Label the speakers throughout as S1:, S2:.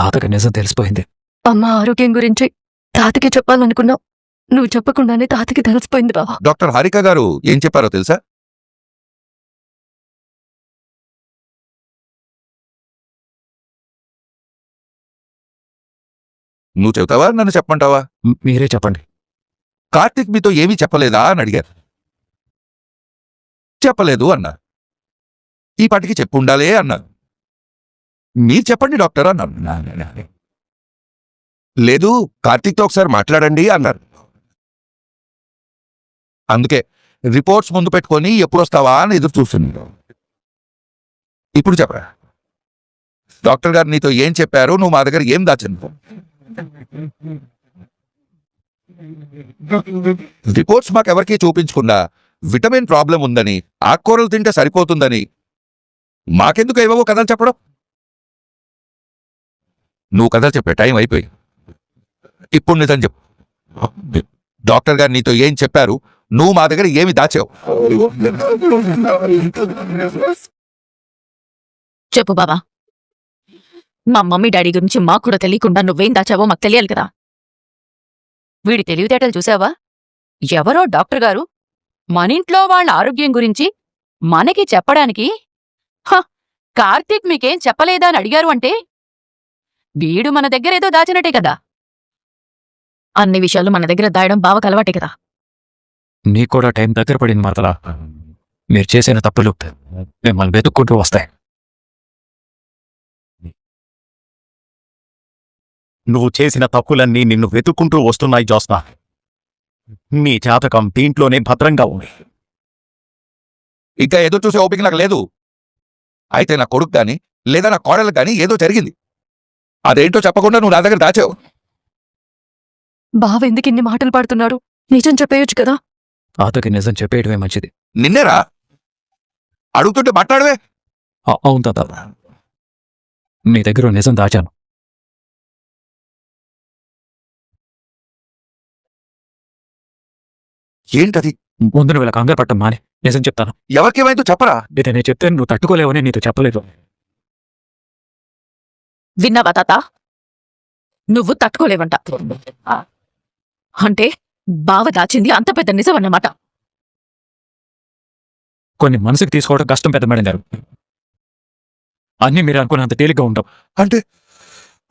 S1: తాతకి నిజం తెలిసిపోయింది.
S2: అమ్మ ఆరోగ్యం గురించి తాతకి చెప్పాలనుకున్నావు నువ్వు చెప్పకుండానే తాతకి తెలిసిపోయింది బావా.
S3: డాక్టర్ హారిక గారు ఏం చెప్పారో తెలుసా? నువ్వు చెబుతావా? నన్ను చెప్పమంటావా?
S1: మ్, మీరే చెప్పండి.
S3: కార్తిక్ మీతో ఏమీ చెప్పలేదా? అని అడిగారు. చెప్పలేదు అన్నారు. ఈ పాటికి చెప్పు ఉండాలే అన్నారు. మీరు చెప్పండి డాక్టర్ అన్నారు. లేదు కార్తిక్తో ఒకసారి మాట్లాడండి అన్నారు. అందుకే రిపోర్ట్స్ ముందు పెట్టుకొని ఎప్పుడు వస్తావా అని ఎదురు చూస్తున్నాను. ఇప్పుడు చెప్పరా? డాక్టర్ గారు నీతో ఏం చెప్పారు? నువ్వు మా దగ్గర ఏం దాచను? రిపోర్ట్స్ మాకెవరికీ చూపించకుండా విటమిన్ ప్రాబ్లం ఉందని ఆకుకూరలు తింటే సరిపోతుందని మాకెందుకు ఏవేవో కథలు చెప్పడం? నువ్వు కథలు చెప్పే టైం అయిపోయి. ఇప్పుడు నిజం చెప్పు. డాక్టర్ గారు నీతో ఏం చెప్పారు? నువ్వు మా దగ్గర ఏమి దాచావు?
S4: చెప్పు బాబా. మా మమ్మీ డాడీ గురించి మాకు కూడా తెలియకుండా నువ్వేం దాచావో మాకు తెలియాలి కదా. వీడి తెలివితేటలు చూసావా? ఎవరో డాక్టర్ గారు మనింట్లో వాళ్ళ ఆరోగ్యం గురించి మనకి చెప్పడానికి హ కార్తీక్ మీకేం చెప్పలేదా అని అడిగారు అంటే వీడు మన దగ్గర ఏదో దాచినట్టే కదా. అన్ని విషయాలు మన దగ్గర దాయడం బావకు అలవాటే కదా.
S1: నీకు కూడా టైం దగ్గర పడింది మాతలా మీరు చేసిన తప్పులు మిమ్మల్ని వెతుక్కుంటూ వస్తాయి.
S5: నువ్వు చేసిన తప్పులన్నీ నిన్ను వెతుక్కుంటూ వస్తున్నాయి జోస్నా. నీ జాతకం దీంట్లోనే భద్రంగా ఉంది.
S3: ఇంకా ఏదో చూసే ఓపిక నాకు లేదు. అయితే నా కొడుకు గాని లేదా నా కోడలకు గాని ఏదో జరిగింది. అదేంటో చెప్పకుండా నువ్వు నా దగ్గర దాచావు.
S2: బావ ఎందుకు ఇన్ని మాటలు పాడుతున్నాడు నిజం చెప్పేయొచ్చు కదా?
S1: తాతకి నిజం చెప్పేయడమే మంచిది.
S3: నిన్నేరా అడుగుతుంటే మాట్లాడవే.
S1: అ- అవును తాత. మీ దగ్గర ఓ నిజం దాచాను.
S3: ఏంటది?
S1: ముందు నువ్వు ఇలా కంగారు పట్టం మాని. నిజం చెప్తాను.
S3: ఎవరికేమైందో చెప్పరా?
S1: ఇది నేను చెప్తే నువ్వు తట్టుకోలేవని నీతో చెప్పలేదు.
S4: విన్నావా తాత? నువ్వు తట్టుకోలేవంట. అంటే బావ దాచింది అంత పెద్ద నిజం అన్నమాట
S1: కొన్ని మనసుకు తీసుకోవడం కష్టం పెద్ద మేడం గారు. అన్నీ మీరు అనుకున్నంత తేలిగ్గా ఉండవు.
S3: అంటే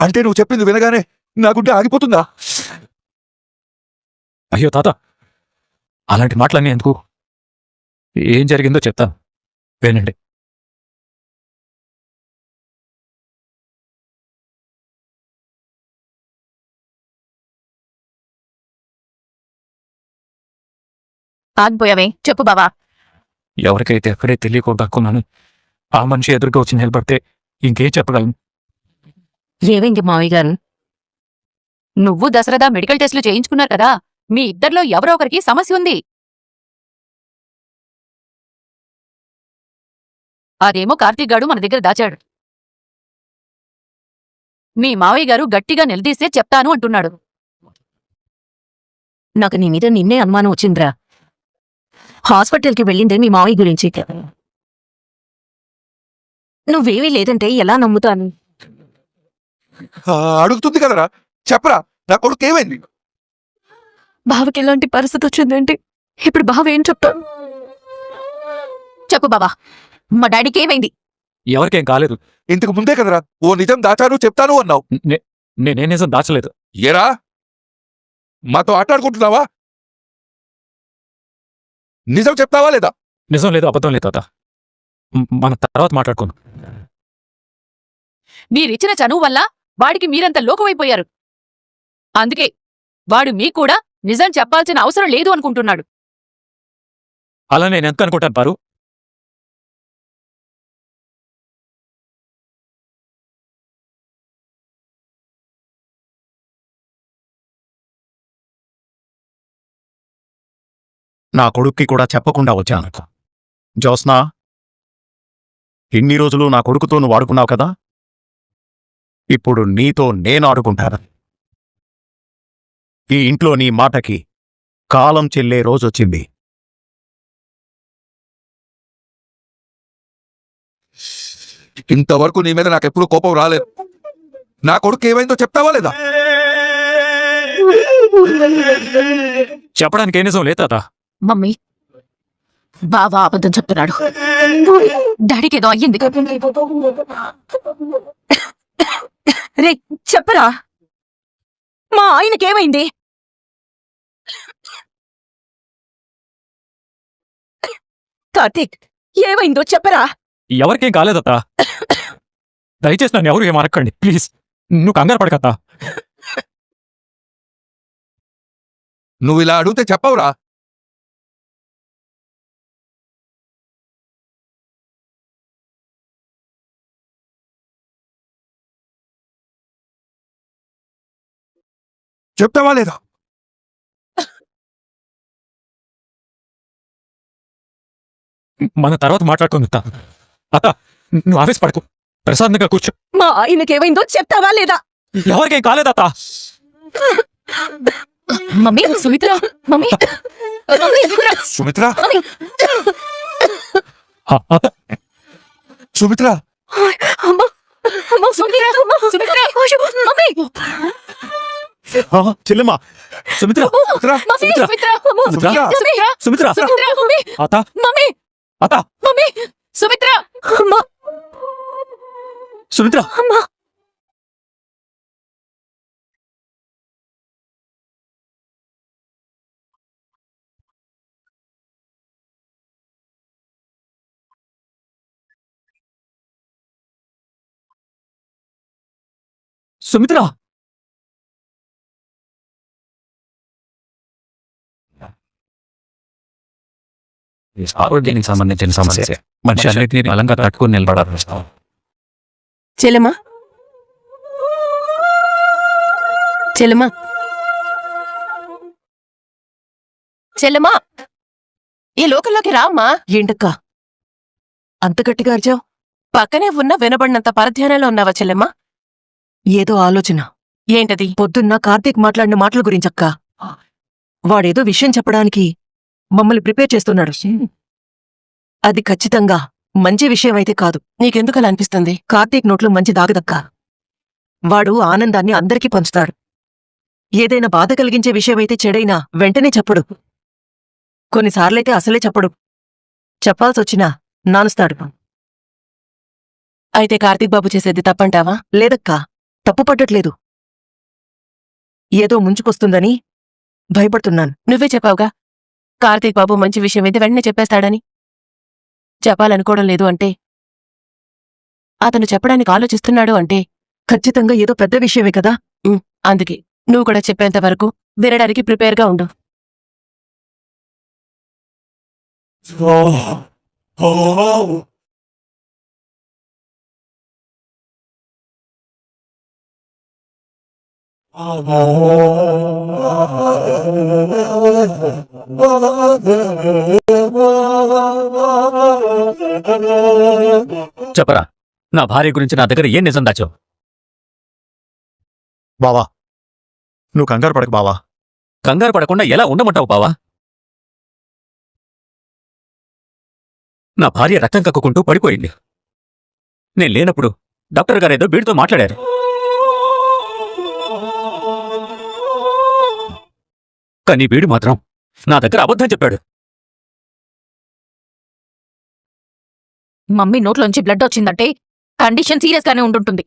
S3: అంటే నువ్వు చెప్పింది వినగానే నాకుంటే ఆగిపోతుందా?
S1: అయ్యో తాత అలాంటి మాటలన్నీ ఎందుకు? ఏం జరిగిందో చెప్తాను వినండి.
S4: ఆగిపోయావే. చెప్పు బావా.
S1: ఎవరికైతే ఎక్కడే తెలియకుండా దక్కున్నాను ఆ మనిషి ఎదురుగా వచ్చి నిలబడితే ఇంకేం చెప్పగలను?
S4: ఏమైంది మావయ్య గారు? నువ్వు దసరదా మెడికల్ టెస్టులు చేయించుకున్నారు కదా? మీ ఇద్దరిలో ఎవరో ఒకరికి సమస్య ఉంది. అదేమో కార్తీక్ గాడు మన దగ్గర దాచాడు. మీ మావయ్య గారు గట్టిగా నిలదీస్తే చెప్తాను అంటున్నాడు.
S6: నాకు నీ మీద నిన్నే అనుమానం వచ్చిందిరా. హాస్పిటల్కి వెళ్ళిందే మీ మావయ్య గురించి. నువ్వేమీ లేదంటే ఎలా నమ్ముతాను?
S3: అడుగుతుంది కదరా. చెప్పరా. నా కొడుకు ఏమైంది?
S2: బావకి ఇలాంటి పరిస్థితి వచ్చిందేంటి ఇప్పుడు బావ ఏం చెప్తాడు?
S4: చెప్పు బాబా మా డాడీకి ఏమైంది?
S1: ఎవరికేం కాలేదు.
S3: ఇంతకు ముందే కదరా. ఓ నిజం దాచాను చెప్తాను అన్నావు.
S1: నే- నేనే నిజం దాచలేదు.
S3: ఏరా? మాతో ఆటాడుకుంటున్నావా నిజం చెప్తావా లేదా?
S1: నిజం లేదు అబద్ధం లేదు తాత. మన తర్వాత మాట్లాడుకుందాం.
S4: మీరిచ్చిన చనువు వల్ల వాడికి మీరంత లోకమైపోయారు అందుకే వాడు మీకు కూడా నిజం చెప్పాల్సిన అవసరం లేదు అనుకుంటున్నాడు.
S1: అలా నేను ఎంత అనుకుంటాను పారు
S5: నా కొడుక్కి కూడా చెప్పకుండా వచ్చాను. జోస్నా ఇన్ని రోజులు నా కొడుకుతో నువ్వు ఆడుకున్నావు కదా? ఇప్పుడు నీతో నేను ఆడుకుంటాను. ఈ ఇంట్లో నీ మాటకి కాలం చెల్లే రోజొచ్చింది
S3: ఇంతవరకు నీ మీద నాకు ఎప్పుడు కోపం రాలేదు. నా కొడుకు ఏమైందో చెప్తావా లేదా?
S1: చెప్పడానికి ఏ నిజం లేదు తాత.
S4: మమ్మీ బావా అబద్ధం చెప్తున్నాడు. డాడీకి ఏదో అయ్యింది.
S6: రే చెప్పరా? మా ఆయనకేమైంది? కార్తీక్ ఏమైందో చెప్పరా?
S1: ఎవరికేం కాలేదత్తా? దయచేసి నన్ను ఎవరు ఏం అరక్కండి ప్లీజ్. నువ్వు కంగారు పడకత్తా.
S3: నువ్వు ఇలా అడిగితే చెప్పవురా. చెప్తావా లేదా?
S1: మన తర్వాత మాట్లాడుకుందా అత్త నువ్వు ఆఫీస్ పడకు ప్రశాంతంగా కూర్చో.
S6: మా ఆయనకేమైందో చెప్తావా లేదా?
S1: ఎవరికేం కాలేదత్తా
S4: mummy Sumitra mummy. Mummy,
S3: Sumitra?
S1: ఆ, అత్త.
S3: సుమిత్ర?
S2: అమ్మా అమ్మా
S4: సుమిత్ర సుమిత్ర మమ్మీ.
S5: చెల్లెమ్మా
S1: సుమిత్ర
S3: సుమిత్ర
S4: మమ్మీ సుమిత్ర
S3: సుమిత్ర
S4: సుమిత్ర
S1: సుమిత్ర
S4: సుమిత్ర మమ్మీ
S1: అత్త
S4: మమ్మీ
S1: అత్త
S4: మమ్మీ సుమిత్ర
S2: అమ్మా
S1: సుమిత్ర
S2: అమ్మా
S1: సుమిత్ర ఆరోగ్యానికి సంబంధించిన సమస్య. మనిషి అన్నిటినీ బలంగా తట్టుకుని నిలబడాలి.
S7: చెల్లెమా చెల్లెమా చెల్లెమా ఈ లోకంలోకి రామ్మా.
S6: ఏంటక్క? అంత గట్టిగా అరిచావు?
S7: పక్కనే ఉన్న వినబడినంత పరధ్యానంలో ఉన్నావా చెల్లెమ్మా
S6: ఏదో ఆలోచన.
S7: ఏంటది?
S6: పొద్దున్న కార్తీక్ మాట్లాడిన మాటల గురించక్క. వాడేదో విషయం చెప్పడానికి మమ్మల్ని ప్రిపేర్ చేస్తున్నాడు. అది ఖచ్చితంగా మంచి విషయం అయితే కాదు.
S7: నీకెందుకలా అనిపిస్తుంది?
S6: కార్తీక్ నోట్లో మంచి దాగదక్క. వాడు ఆనందాన్ని అందరికీ పంచుతాడు. ఏదైనా బాధ కలిగించే విషయమైతే చెడైనా వెంటనే చెప్పడు. కొన్నిసార్లైతే అసలే చెప్పడు. చెప్పాల్సొచ్చినా నానుస్తాడు.
S7: అయితే కార్తీక్ బాబు చేసేది తప్పంటావా?
S6: లేదక్కా. తప్పు పడ్డట్లేదు ఏదో ముంచుకొస్తుందని భయపడుతున్నాను.
S7: నువ్వే చెప్పావుగా. కార్తీక్ బాబు మంచి విషయం అయితే వెంటనే చెప్పేస్తాడని. చెప్పాలనుకోవడం లేదు అంటే? అతను చెప్పడానికి ఆలోచిస్తున్నాడు అంటే?
S6: ఖచ్చితంగా ఏదో పెద్ద విషయమే కదా?
S7: అందుకే. నువ్వు కూడా చెప్పేంత వరకు వినడానికి ప్రిపేర్గా ఉండు.
S1: చెప్పరా నా భార్య గురించి నా దగ్గర ఏం నిజం దాచావు?
S5: బావా నువ్వు కంగారు పడకు బావా.
S1: కంగారు పడకుండా ఎలా ఉండమంటావు బావా? నా భార్య రక్తం కక్కుకుంటూ పడిపోయింది. నేను లేనప్పుడు డాక్టర్ గారు ఏదో వీడితో మాట్లాడారు. కానీ వీడు మాత్రం నా దగ్గర అబద్ధం చెప్పాడు.
S4: మమ్మీ నోట్లోంచి బ్లడ్ వచ్చిందంటే కండిషన్ సీరియస్ గానే ఉండుంటుంది.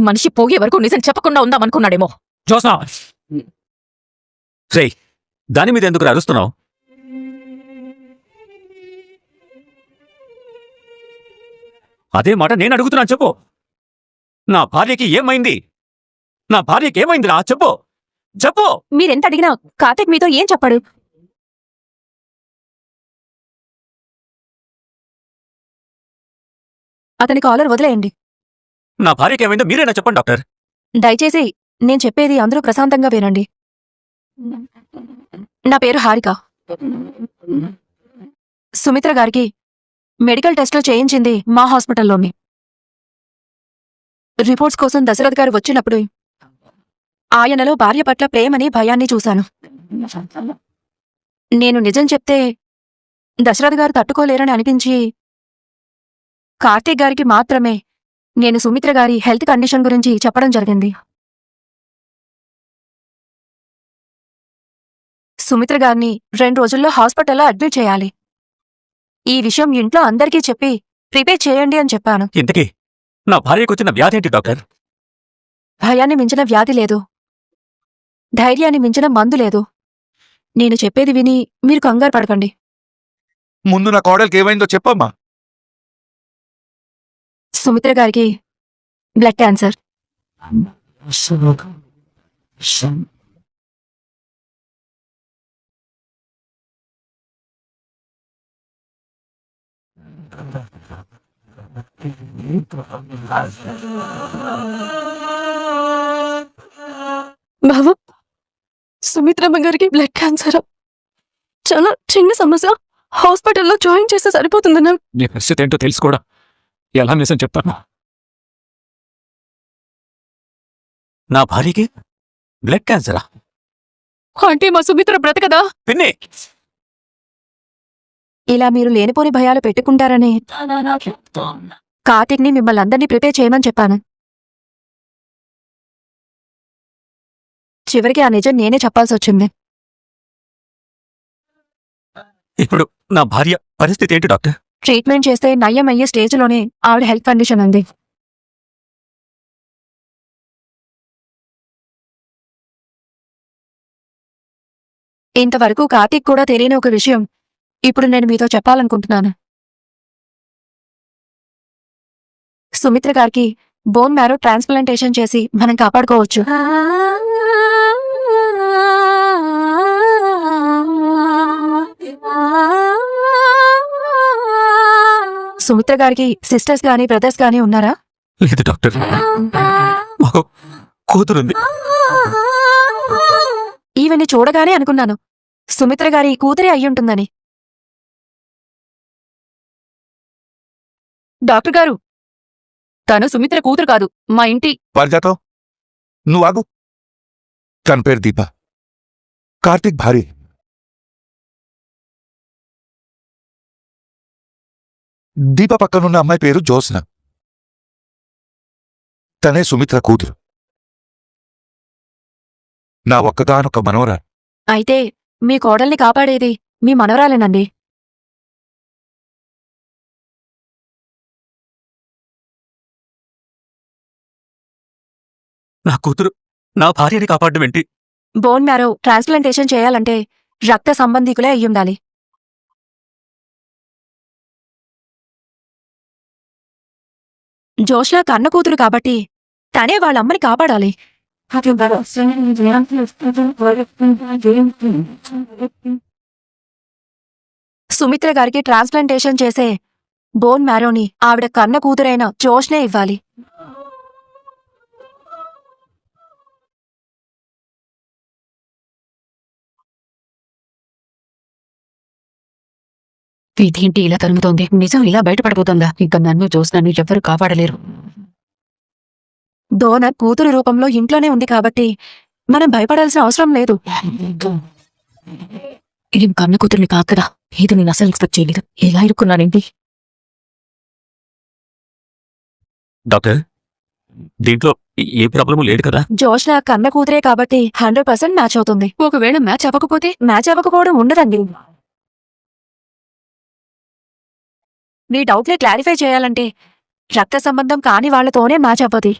S4: మనిషి పోయే వరకు నిజం చెప్పకుండా ఉందామనుకున్నాడేమో.
S1: జోస్నా రేయ్ దాని మీద ఎందుకు అరుస్తున్నావు? అదే మాట నేను అడుగుతున్నాను చెప్పు. నా భార్యకి ఏమైంది? నా భార్యకి ఏమైందిరా చెప్పు. చెప్పు.
S2: మీరెంత అడిగినా కార్తీక్ మీతో ఏం చెప్పాడు? అతని కాలర్ వదిలేయండి.
S1: నా భార్యకి ఏమైందో మీరేనా చెప్పండి డాక్టర్.
S2: దయచేసి నేను చెప్పేది అందరూ ప్రశాంతంగా వినండి. నా పేరు హారిక. సుమిత్ర గారికి మెడికల్ టెస్టులు చేయించింది మా హాస్పిటల్లోనే. రిపోర్ట్స్ కోసం దశరథ్ గారు వచ్చినప్పుడు ఆయనలో భార్య పట్ల ప్రేమని భయాన్ని చూశాను. నేను నిజం చెప్తే దశరథ్ గారు తట్టుకోలేరని అనిపించి కార్తీక్ గారికి మాత్రమే నేను సుమిత్ర గారి హెల్త్ కండిషన్ గురించి చెప్పడం జరిగింది. సుమిత్ర గారిని రెండు రోజుల్లో హాస్పిటల్లో అడ్మిట్ చేయాలి. ఈ విషయం ఇంట్లో అందరికీ చెప్పి ప్రిపేర్ చేయండి అని చెప్పాను.
S1: ఇంతకీ నా భార్యకు వచ్చిన వ్యాధి ఏంటి డాక్టర్?
S2: భయాన్ని మించిన వ్యాధి లేదు. ధైర్యాన్ని మించిన మందు లేదు. నేను చెప్పేది విని మీరు కంగారు పడకండి.
S3: ముందు నా కోడలికి ఏమైందో చెప్పమ్మా.
S2: సుమిత్ర గారికి బ్లడ్ క్యాన్సర్. సుమిత్రమ్మ గారికి బ్లడ్ క్యాన్సర్ చాలా చిన్న సమస్య. హాస్పిటల్లో జాయిన్ చేస్తే సరిపోతుందన్నా
S1: నీ పరిస్థితి ఏంటో తెలుసుకోవడం ఎలా నిజం చెప్తాను? నా భార్యకి బ్లడ్ క్యాన్సరా
S2: అంటే మా సుమిత్ర బ్రతకదా?
S1: పిన్ని!
S2: ఇలా మీరు లేనిపోని భయాలు పెట్టుకుంటారని కార్తీక్ని మిమ్మల్ని అందరినీ ప్రిపేర్ చేయమని చెప్పాను. చివరికి ఆ నిజం నేనే చెప్పాల్సి వచ్చింది
S1: ఇప్పుడు నా భార్య పరిస్థితి ఏంటి డాక్టర్?
S2: ట్రీట్మెంట్ చేస్తే నయ్యం అయ్యే స్టేజ్లోనే ఆవిడ హెల్త్ కండిషన్ ఉంది. ఇంతవరకు కార్తీక్ కూడా తెలియని ఒక విషయం. ఇప్పుడు నేను మీతో చెప్పాలనుకుంటున్నాను. సుమిత్ర గారికి బోన్ మ్యారో ట్రాన్స్ప్లాంటేషన్ చేసి మనం కాపాడుకోవచ్చు. సుమిత్ర గారికి సిస్టర్స్ గాని బ్రదర్స్ గాని ఉన్నారా?
S1: లేదు డాక్టర్. మాకు కూతురుంది.
S2: ఈవెన్ని చూడగానే అనుకున్నాను. సుమిత్ర గారి కూతురే అయ్యుంటుందని. డాక్టర్ గారు తను సుమిత్ర కూతురు కాదు మా ఇంటి.
S3: పారిజాతం? నువ్వు ఆగు. తన పేరు దీప. కార్తీక్ భార్య. దీప పక్కనున్న అమ్మాయి పేరు జ్యోత్స్న. తనే సుమిత్ర కూతురు. నా ఒక్కగానొక్క మనవరా
S2: అయితే మీ కోడల్ని కాపాడేది మీ మనవరాలేనండి
S1: నా కూతురు నా భార్యని కాపాడడం ఏంటి
S2: బోన్ మ్యారో ట్రాన్స్ప్లాంటేషన్ చేయాలంటే రక్త సంబంధికులే అయ్యుండాలి. జోష్లా కన్న కూతురు కాబట్టి తనే వాళ్ళ అమ్మని కాపాడాలి. సుమిత్ర గారికి ట్రాన్స్ప్లాంటేషన్ చేసే బోన్ మ్యారోని ఆవిడ కన్న కూతురైన జోష్నే ఇవ్వాలి.
S4: ఇదేంటి ఇలా తరుముతోంది? నిజం ఇలా బయటపడిపోతుందా ఇంకా నన్ను చూసినాను ఎవ్వరు కాపాడలేరు.
S2: డోనర్ కూతురు రూపంలో ఇంట్లోనే ఉంది కాబట్టి మనం భయపడాల్సిన అవసరం లేదు.
S4: ఇది కన్న కూతుర్ని కాదు కదా? ఇది నేను అసలు ఎక్స్పెక్ట్ చేయలేదు. ఎలా ఇరుక్కున్నానేంటి?
S1: డాక్టర్ దీంట్లో ఏ ప్రాబ్లము లేదు కదా?
S2: జోష్న కన్న కూతురే కాబట్టి హండ్రెడ్ పర్సెంట్ మ్యాచ్ అవుతుంది.
S4: ఒకవేళ మ్యాచ్ అవ్వకపోతే?
S2: మ్యాచ్ అవ్వకపోవడం ఉండదండి. మీ డౌట్ని క్లారిఫై చేయాలంటే రక్త సంబంధం కాని వాళ్ళతోనే మ్యాచ్ అవ్వదు.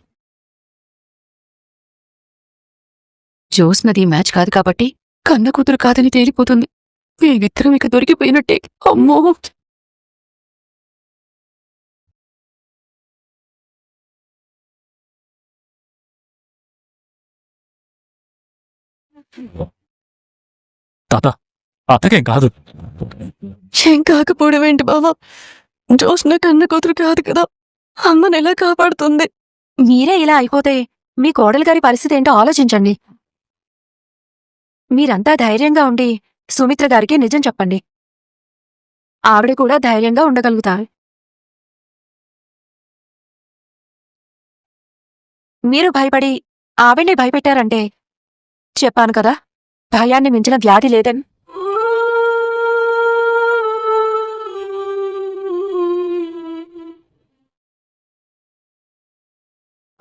S4: చూసినది మ్యాచ్ కాదు కాబట్టి కన్న కూతురు కాదని తేలిపోతుంది. మేమిద్దరం ఇక దొరికిపోయినట్టే. అమ్మో!
S1: తాత అత్తకేం కాదు.
S2: ఏం కాకపోవడం ఏంటి బాబా జోష్న కన్న కూతురు కాదు కదా అమ్మని ఎలా కాపాడుతుంది? మీరే ఇలా అయిపోతే మీ కోడలు గారి పరిస్థితి ఏంటో ఆలోచించండి. మీరంతా ధైర్యంగా ఉండి సుమిత్ర గారికి నిజం చెప్పండి. ఆవిడ కూడా ధైర్యంగా ఉండగలుగుతారు. మీరు భయపడి ఆవిడ్ని భయపెట్టారంటే చెప్పాను కదా భయాన్ని మించిన వ్యాధి లేదని.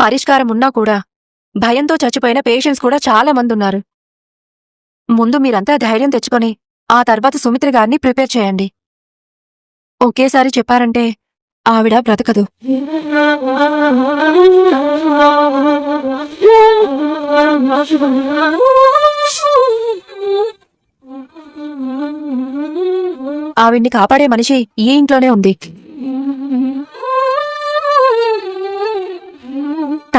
S2: పరిష్కారం ఉన్నా కూడా భయంతో చచ్చిపోయిన పేషెంట్స్ కూడా చాలా మంది ఉన్నారు ముందు మీరంతా ధైర్యం తెచ్చుకొని ఆ తర్వాత సుమిత్ర గారిని ప్రిపేర్ చేయండి. ఒకేసారి చెప్పారంటే ఆవిడ బ్రతకదు. ఆవిడ్ని కాపాడే మనిషి ఈ ఇంట్లోనే ఉంది.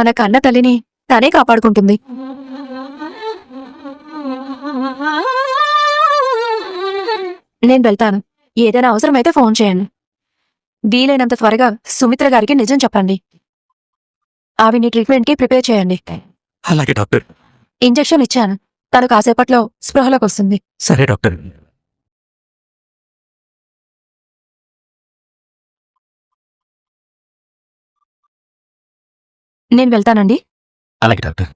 S2: తన కన్న తల్లిని తనే కాపాడుకుంటుంది. నేను వెళ్తాను. ఏదైనా అవసరమైతే ఫోన్ చేయండి. వీలైనంత త్వరగా సుమిత్ర గారికి నిజం చెప్పండి. ఆవిడ్ని ట్రీట్మెంట్కి ప్రిపేర్ చేయండి.
S1: అలాగే డాక్టర్.
S2: ఇంజెక్షన్ ఇచ్చాను. తను కాసేపట్లో స్పృహలోకి వస్తుంది.
S1: సరే డాక్టర్.
S2: నేను వెళ్తానండి.
S1: అలాగే డాక్టర్.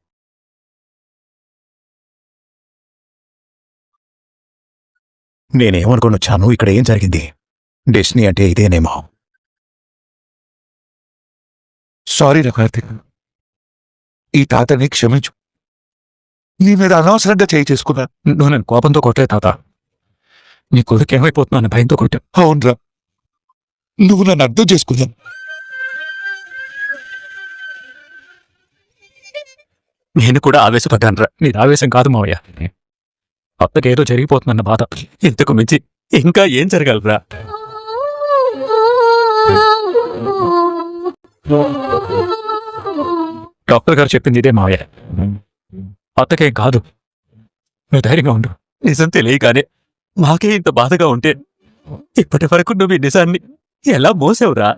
S5: నేనేమనుకొని వచ్చాను? ఇక్కడ ఏం జరిగింది? డెస్నీ అంటే ఇదేనేమో.
S3: సారీ రా కార్తీక్. ఈ తాతని క్షమించు. నీ మీద అనవసరంగా చేయి చేసుకున్నా.
S1: నువ్వు నేను కోపంతో కొట్టలే తాత. నీ కొడుకు ఏమైపోతున్నాను భయంతో కొట్టా.
S3: అవునరా. నువ్వు నన్ను అర్థం చేసుకున్నాను.
S1: నేను కూడా ఆవేశపడ్డాను రా నీది ఆవేశం కాదు మావయ్య. అత్తకి ఏదో జరిగిపోతుందన్న బాధ. ఇంతకు మించి ఇంకా ఏం జరగలరా? డాక్టర్ గారు చెప్పింది ఇదే మావయ్య. అత్తకేం కాదు. నువ్వు ధైర్యంగా ఉండు. నిజం తెలియగానే మాకే ఇంత బాధగా ఉంటే ఇప్పటి వరకు నువ్వు ఈ నిజాన్ని ఎలా మోసావురా?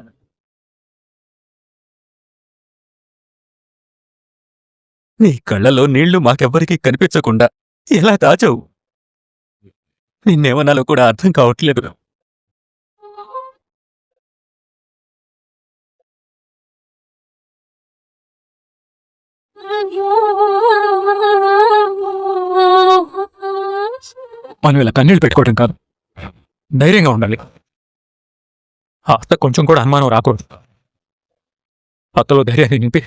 S1: నీ కళ్ళలో నీళ్ళు మాకెవ్వరికీ కనిపించకుండా ఎలా దాచావు? నిన్నేమన్నాలో కూడా అర్థం కావట్లేదు. మనం ఇలా కన్నీళ్ళు పెట్టుకోవడం కాదు. ధైర్యంగా ఉండాలి. అత్త కొంచెం కూడా అనుమానం రాకూడదు. అత్తలో ధైర్యాన్ని నింపి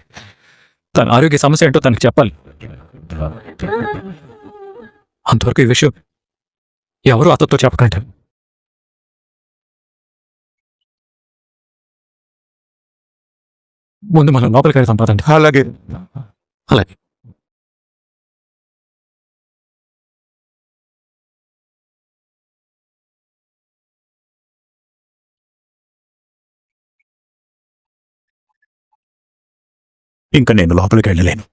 S1: తన ఆరోగ్య సమస్య ఏంటో తనకి చెప్పాలి. అంతవరకు ఈ విషయం ఎవరు అత్తతో చెప్పకండి. ముందు మనం లోపలికి వెళ్తాం పదండి
S3: అలాగే.
S1: అలాగే.
S5: ఇంకా నేను లోపలికి వెళ్ళలేను.